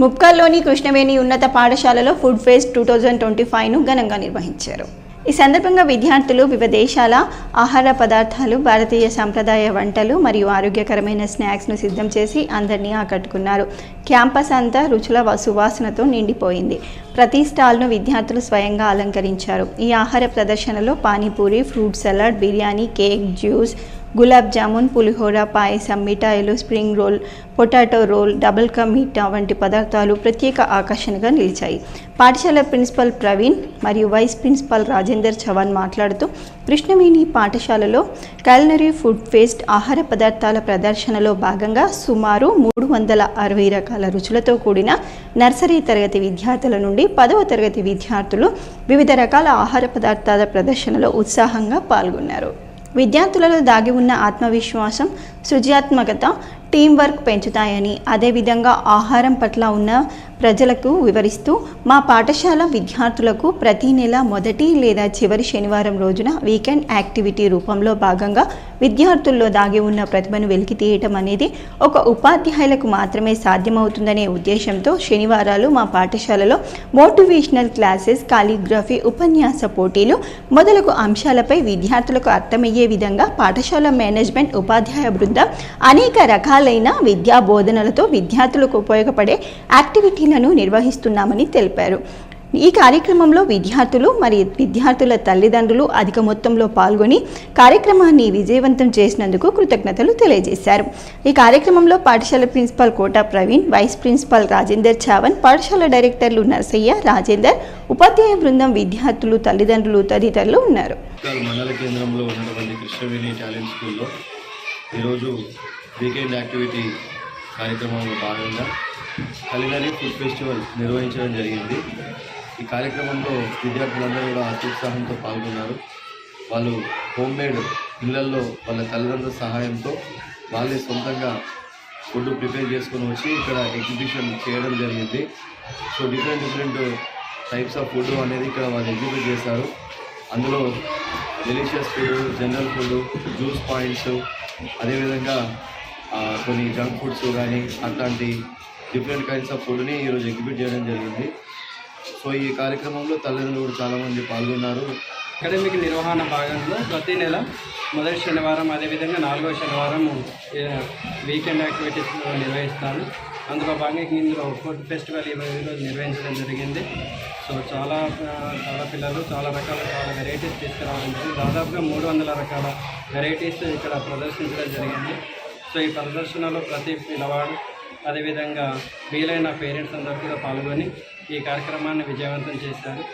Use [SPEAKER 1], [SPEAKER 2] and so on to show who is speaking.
[SPEAKER 1] ముప్కల్లోని కృష్ణవేణి ఉన్నత పాఠశాలలో food fest two thousand twenty ఫైవ్ను ఘనంగా నిర్వహించారు. ఈ సందర్భంగా విద్యార్థులు వివిధ దేశాల ఆహార పదార్థాలు భారతీయ సంప్రదాయ వంటలు మరియు ఆరోగ్యకరమైన స్నాక్స్ను సిద్ధం చేసి అందరినీ ఆకట్టుకున్నారు. క్యాంపస్ అంతా రుచుల సువాసనతో నిండిపోయింది. ప్రతి స్టాల్ను విద్యార్థులు స్వయంగా అలంకరించారు. ఈ ఆహార ప్రదర్శనలో panipuri fruit salad biryani cake juice gulab jamun pulihora payasam మిఠాయిలు spring roll potato roll double ka meetha వంటి పదార్థాలు ప్రత్యేక ఆకర్షణగా నిలిచాయి. పాఠశాల ప్రిన్సిపల్ ప్రవీణ్ మరియు వైస్ ప్రిన్సిపల్ రాజేందర్ చవాన్ మాట్లాడుతూ కృష్ణవేణి పాఠశాలలో క్యాలనరీ ఫుడ్ ఫేస్ట్ ఆహార పదార్థాల ప్రదర్శనలో భాగంగా సుమారు మూడు వందల అరవై రకాల రుచులతో కూడిన నర్సరీ తరగతి విద్యార్థుల నుండి పదవ తరగతి విద్యార్థులు వివిధ రకాల ఆహార పదార్థాల ప్రదర్శనలో ఉత్సాహంగా పాల్గొన్నారు. విద్యార్థులలో దాగి ఉన్న ఆత్మవిశ్వాసం సృజనాత్మకత టీం వర్క్ పెంచుతాయని అదేవిధంగా ఆహారం పట్ల ఉన్న ప్రజలకు వివరిస్తూ మా పాఠశాల విద్యార్థులకు ప్రతి నెల మొదటి లేదా చివరి శనివారం రోజున వీకెండ్ యాక్టివిటీ రూపంలో భాగంగా విద్యార్థుల్లో దాగి ఉన్న ప్రతిభను వెలికి తీయటం అనేది ఒక ఉపాధ్యాయులకు మాత్రమే సాధ్యమవుతుందనే ఉద్దేశంతో శనివారాలు మా పాఠశాలలో మోటివేషనల్ క్లాసెస్ కాలిగ్రఫీ ఉపన్యాస పోటీలు మొదలగు అంశాలపై విద్యార్థులకు అర్థమయ్యే విధంగా పాఠశాల మేనేజ్మెంట్ ఉపాధ్యాయ బృందం అనేక రకాల రకాలైన విద్యా బోధనలతో విద్యార్థులకు ఉపయోగపడే యాక్టివిటీలను నిర్వహిస్తున్నామని తెలిపారు. ఈ కార్యక్రమంలో విద్యార్థులు మరియు విద్యార్థుల తల్లిదండ్రులు అధిక మొత్తంలో పాల్గొని కార్యక్రమాన్ని విజయవంతం చేసినందుకు కృతజ్ఞతలు తెలియజేశారు. ఈ కార్యక్రమంలో పాఠశాల principal Kota Praveen vice principal Rajender Chavan పాఠశాల డైరెక్టర్లు నర్సయ్య రాజేందర్ ఉపాధ్యాయ బృందం విద్యార్థులు తల్లిదండ్రులు తదితరులు ఉన్నారు.
[SPEAKER 2] మండల కేంద్రంలో ఉన్నటువంటి కృష్ణవేణి టాలెంట్ స్కూల్లో ఈరోజు వీకెండ్ యాక్టివిటీ కార్యక్రమంలో భాగంగా కలినరీ ఫుడ్ ఫెస్టివల్ నిర్వహించడం జరిగింది. ఈ కార్యక్రమంలో విద్యార్థులందరూ కూడా అత్యుత్సాహంతో పాల్గొన్నారు. వాళ్ళు హోమ్ మేడ్ ఇళ్ళల్లో వాళ్ళ తల్లిదండ్రుల సహాయంతో వాళ్ళే సొంతంగా ఫుడ్ ప్రిపేర్ చేసుకొని వచ్చి ఇక్కడ ఎగ్జిబిషన్ చేయడం జరిగింది. So different different types of food అనేది ఇక్కడ వాళ్ళు ఎగ్జిబిట్ చేశారు. అందులో delicious food general food juice points అదేవిధంగా కొన్ని జంక్ ఫుడ్స్ కానీ అట్లాంటి డిఫరెంట్ కైండ్స్ ఆఫ్ ఫుడ్ని ఈరోజు ఎగ్జిబిట్ చేయడం జరిగింది. సో ఈ కార్యక్రమంలో తల్లిదండ్రులు కూడా చాలామంది పాల్గొన్నారు.
[SPEAKER 3] అకాడమిక్ నిర్వహణ భాగంలో ప్రతి నెల మొదటి శనివారం అదేవిధంగా నాలుగో శనివారం వీకెండ్ యాక్టివిటీస్ నిర్వహిస్తాను అందులో భాగంగా ఇందులో ఫుడ్ ఫెస్టివల్ ఈ రోజు నిర్వహించడం జరిగింది. సో చాలా చాలా పిల్లలు చాలా రకాల చాలా వెరైటీస్ తీసుకురావడం జరిగింది. దాదాపుగా మూడు వందల రకాల వెరైటీస్ ఇక్కడ ప్రదర్శించడం జరిగింది. సో ఈ ప్రదర్శనలో ప్రతి పిల్లవాడు అదేవిధంగా వీలైన పేరెంట్స్ అందరూ కూడా పాల్గొని ఈ కార్యక్రమాన్ని విజయవంతం చేశారు.